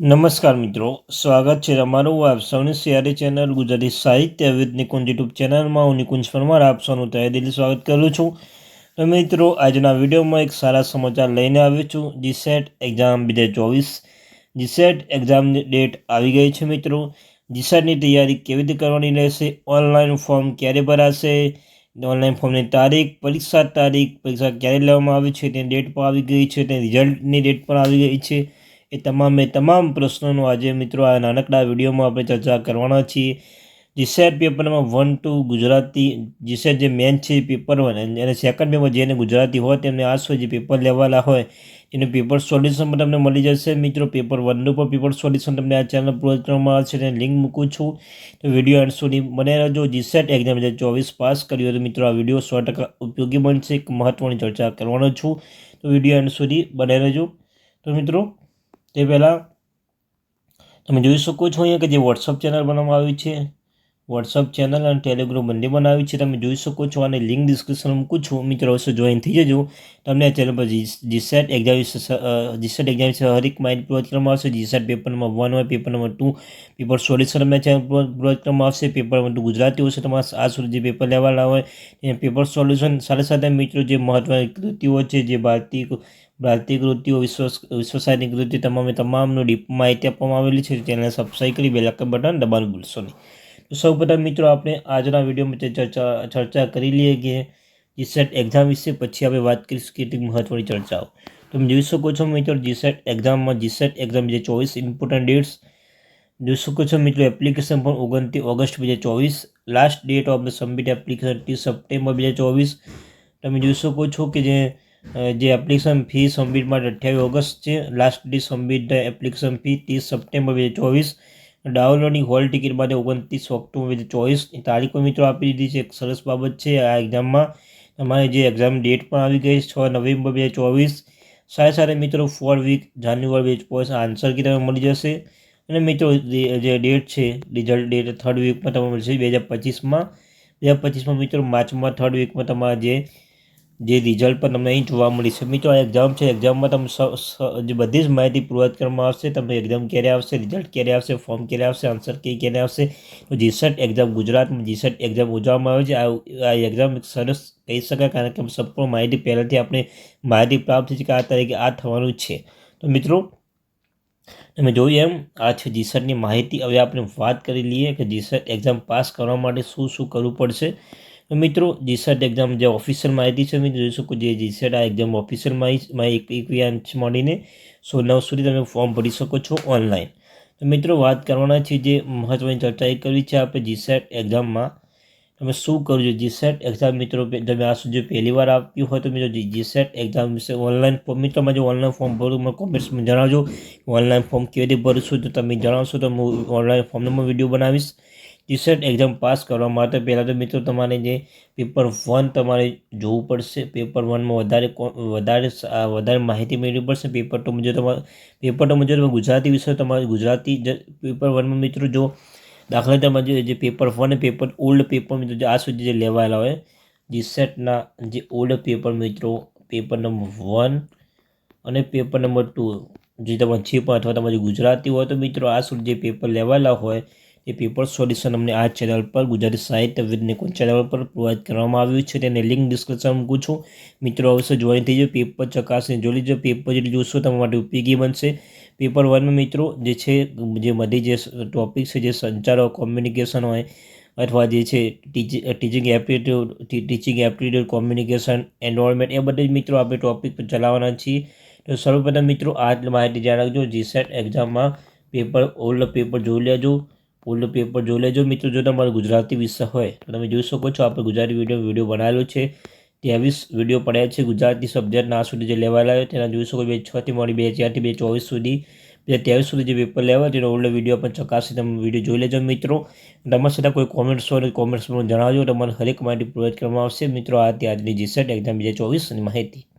નમસ્કાર મિત્રો, સ્વાગત છે તમારું આપ સૌની સિયારી ચેનલ ગુજરાતી સાહિત્ય વિદ નિકુંજ યુટ્યુબ ચેનલમાં. હું નિકુંજ પરમાર, આપ સૌનું તહે દિલ્હી સ્વાગત કરું છું. તો મિત્રો, આજના વિડીયોમાં એક સારા સમાચાર લઈને આવ્યો છું. જીસેટ એક્ઝામ બે હજાર ચોવીસ. જીસેટ એક્ઝામની ડેટ આવી ગઈ છે મિત્રો. જીસેટની તૈયારી કેવી રીતે કરવાની રહેશે? ઓનલાઈન ફોર્મ ક્યારે ભરાશે? ઓનલાઈન ફોર્મની તારીખ, પરીક્ષા તારીખ, પરીક્ષા ક્યારે લેવામાં આવી છે? તેની ડેટ પણ આવી ગઈ છે. તેની રિઝલ્ટની ડેટ પણ આવી ગઈ છે. એ તમામે તમામ પ્રશ્નોનું આજે મિત્રો આ નાનકડા વિડીયોમાં આપણે ચર્ચા કરવાના છીએ. જીસેટ પેપરમાં વન ટુ ગુજરાતી જીસેટ જે મેન છે પેપર વન અને સેકન્ડ પેપર જેને ગુજરાતી હોય તેમને આ જે પેપર લેવાલા હોય, એનું પેપર સોલ્યુશન પણ તમને મળી જશે. મિત્રો પેપર વનનું પણ પેપર સોલ્યુશન તમને આ ચેનલ કરવામાં આવશે તેને લિંક મૂકું છું. તો વીડિયો એન્ડ સુધી બને રહેજો. જીસેટ એક્ઝામ હજાર ચોવીસ પાસ કર્યું તો મિત્રો આ વીડિયો સો ટકા ઉપયોગી બનશે. એક મહત્ત્વની ચર્ચા કરવાનો છું. તો વીડિયો એન્ડ સુધી બને રહેજો. તો મિત્રો તે પહેલાં તમે જોઈ શકો છો અહીંયા કે જે વોટ્સઅપ ચેનલ બનાવવામાં આવી છે વોટ્સઅપ ચેનલ અને ટેલિગ્રામ બંને બનાવી છે. તમે જોઈ શકો છો અને લિંક ડિસ્ક્રિપ્શનમાં મૂકું છું. મિત્રો અવશ્ય જોઈન થઈ જજો. તમને આ ચેનલ પર જીસેટ એક્ઝામ વિશે જીસેટ એક્ઝામ વિશે હરેક માહિતી પ્રોવાઈડ કરવામાં આવશે. જીસેટ પેપર નંબર વન હોય paper number two paper solution અમે ચેનલ કરવામાં આવશે. પેપર નંબર ટુ ગુજરાતી હશે, તમારે આ સુધી જે પેપર લેવાના હોય એ પેપર સોલ્યુશન સાથે સાથે મિત્રો, જે મહત્ત્વની કૃતિઓ છે, જે ભારતીય ભારતીય કૃતિઓ, વિશ્વ, વિશ્વસાયની કૃતિ, તમામે તમામનું ડીપ માહિતી આપવામાં આવેલી છે. ચેનલને સબસ્ક્રાઈબ કરી બેલાકન બટન દબાણ ભૂલશો નહીં. તો સૌ પ્રથમ મિત્રો, આપણે આજના વિડીયોમાં ચર્ચા ચર્ચા કરી લઈએ કે જીસેટ એક્ઝામ વિશે, પછી આપણે વાત કરીશું કેટલીક મહત્ત્વની ચર્ચાઓ. તમે જોઈ શકો છો મિત્રો જીસેટ એક્ઝામમાં જીસેટ એક્ઝામ જે ચોવીસ ઇમ્પોર્ટન્ટ ડેટ્સ જોઈ શકો છો મિત્રો એપ્લિકેશન પણ ઓગણત્રીસ ઓગસ્ટ બે હજાર ચોવીસ last date of the submit application ત્રીસ સપ્ટેમ્બર બે હજાર ચોવીસ. તમે જોઈ શકો છો કે જે જે એપ્લિકેશન ફી સબમિટ માટે અઠ્યાવીસ ઓગસ્ટ છે last day submit the application fee ત્રીસ સપ્ટેમ્બર બે હજાર ચોવીસ. ડાઉનલોડિંગ હોલ ટિકિટ માટે ઓગણત્રીસ ઓક્ટોબર ચોવીસ તારીખો મિત્રો આપી દીધી છે. એક સરસ બાબત છે, આ એક્ઝામમાં તમારે જે એક્ઝામ ડેટ પણ આવી ગઈ છ નવેમ્બર બે હજાર ચોવીસ. સાથે સાથે મિત્રો ફોર વીક જાન્યુઆરી બે ચોવીસ આન્સર કી તમને મળી જશે. અને મિત્રો જે ડેટ છે રિઝલ્ટ ડેટ થર્ડ વીકમાં તમને મળશે બે હજાર પચીસમાં. બે હજાર પચીસમાં મિત્રો માર્ચમાં થર્ડ વીકમાં તમારા જે જે રિઝલ્ટ પણ તમને અહીં જોવા મળી છે. મિત્રો, આ એક્ઝામ છે. એક્ઝામમાં તમે જે બધી જ માહિતી પ્રોવાઈડ કરવામાં આવશે. તમને એક્ઝામ ક્યારે આવશે રિઝલ્ટ ક્યારે આવશે ફોર્મ ક્યારે આવશે આન્સર કી ક્યારે આવશે. તો જીસેટ એક્ઝામ ગુજરાતમાં જીસેટ એક્ઝામ ઉજવવામાં આવે છે. આ એક્ઝામ સરસ કહી શકાય કારણ કે સંપૂર્ણ માહિતી પહેલાંથી આપણે માહિતી પ્રાપ્ત થઈ છે. કે આ તારીખે આ થવાનું છે. તો મિત્રો, તમે જોયું એમ, આ છે જીસેટની માહિતી. હવે આપણે વાત કરી લઈએ કે જીસેટ એક્ઝામ પાસ કરવા માટે શું શું કરવું પડશે. તો મિત્રો જીસેટ એક્ઝામ જે ઓફિશિયલ માહિતી છે મેં જોઈ શકો જે જીસેટ આ એક્ઝામ ઓફિશિયલ માહિતી એક મળીને સો નવ સુધી તમે ફોર્મ ભરી શકો છો ઓનલાઈન તો મિત્રો, વાત કરવાના છે જે મહત્ત્વની ચર્ચા એ કરવી છે આપણે જીસેટ એક્ઝામમાં તમે શું કરવું જોઈએ જીસેટ એક્ઝામ મિત્રો તમે આ સુધી પહેલી વાર આપ્યું હોય તો મિત્રો જીસેટ એક્ઝામ વિશે ઓનલાઈન ફોર્મ મિત્રોમાં જો ઓનલાઈન ફોર્મ ભરું, મને કોમેન્ટ્સમાં જણાવજો. ઓનલાઈન ફોર્મ કેવી રીતે ભરશું તો તમે જણાવશો તો હું ઓનલાઈન ફોર્મનો વીડિયો બનાવીશ. જીસેટ એક્ઝામ પાસ કરવા માટે પહેલાં તો મિત્રો તમારે જે પેપર વન તમારે જોવું પડશે. પેપર વનમાં વધારે વધારે વધારે માહિતી મેળવવી પડશે. પેપર ટુ મુજબ તમારે પેપર ટુ મુજબ ગુજરાતી વિષય, તમારે ગુજરાતી પેપર વનમાં મિત્રો જો દાખલા તમારે જે paper one paper old paper મિત્રો જે આ સુધી જે લેવાયેલા હોય જીસેટના જે ઓલ્ડ પેપર મિત્રો પેપર નંબર વન અને પેપર નંબર ટુ જે તમારે છે પણ અથવા તમારે ગુજરાતી હોય તો મિત્રો આ સુધી જે પેપર લેવાયેલા હોય એ પેપર સોલ્યુશન અમને આ ચેનલ પર ગુજરાતી સાહિત્ય વિજ્ઞાન ચેનલ પર પ્રોવાઈડ કરવામાં આવ્યું છે. તેને લિંક ડિસ્ક્રિપ્શન મૂકું છું. મિત્રો અવશ્ય જોઈન થઈ જાય પેપર ચકાસણી. જોઈ લીજો પેપર જેટલું જોશો તમારા માટે ઉપયોગી બનશે. પેપર વનમાં મિત્રો, જે છે, જે બધી જે ટોપિક છે, જે સંચારો કોમ્યુનિકેશન હોય, અથવા જે છે teaching aptitude teaching aptitude communication environment એ બધી મિત્રો આપણે ટોપિક પર ચલાવવાના છીએ. તો સર્વપ્રથમ મિત્રો, આ માહિતી ધ્યાન રાખજો. જીસેટ એક્ઝામમાં પેપર ઓલ્ડ પેપર જોઈ લેજો. ઓલ્ડ પેપર જોઈ લેજો. મિત્રો, જો તમારો ગુજરાતી વિષય હોય, તો તમે જોઈ શકો છો. આપણે ગુજરાતી વીડિયો વીડિયો બનાવેલો છે. ત્રેવીસ વીડિયો પડ્યા છે ગુજરાતી સબ્જેક્ટ ના સુધી જે લેવાયેલા હોય તેના જોઈ શકો બે છથી મળી બે ચારથી બે ચોવીસ સુધી, બે ત્રેવીસ સુધી જે પેપર લેવાય તેનો ઓલ્ડ વીડિયો પણ ચકાસી તમે વીડિયો જોઈ લેજો. મિત્રો, તમારા સાથે કોઈ કોમેન્ટ્સ હોય કોમેન્ટ્સમાં જણાવજો. તમારે હરેક માહિતી પ્રોવાઈડ કરવામાં આવશે. મિત્રો, આ આજની જીસેટ એક્ઝામ બે ચોવીસની માહિતી.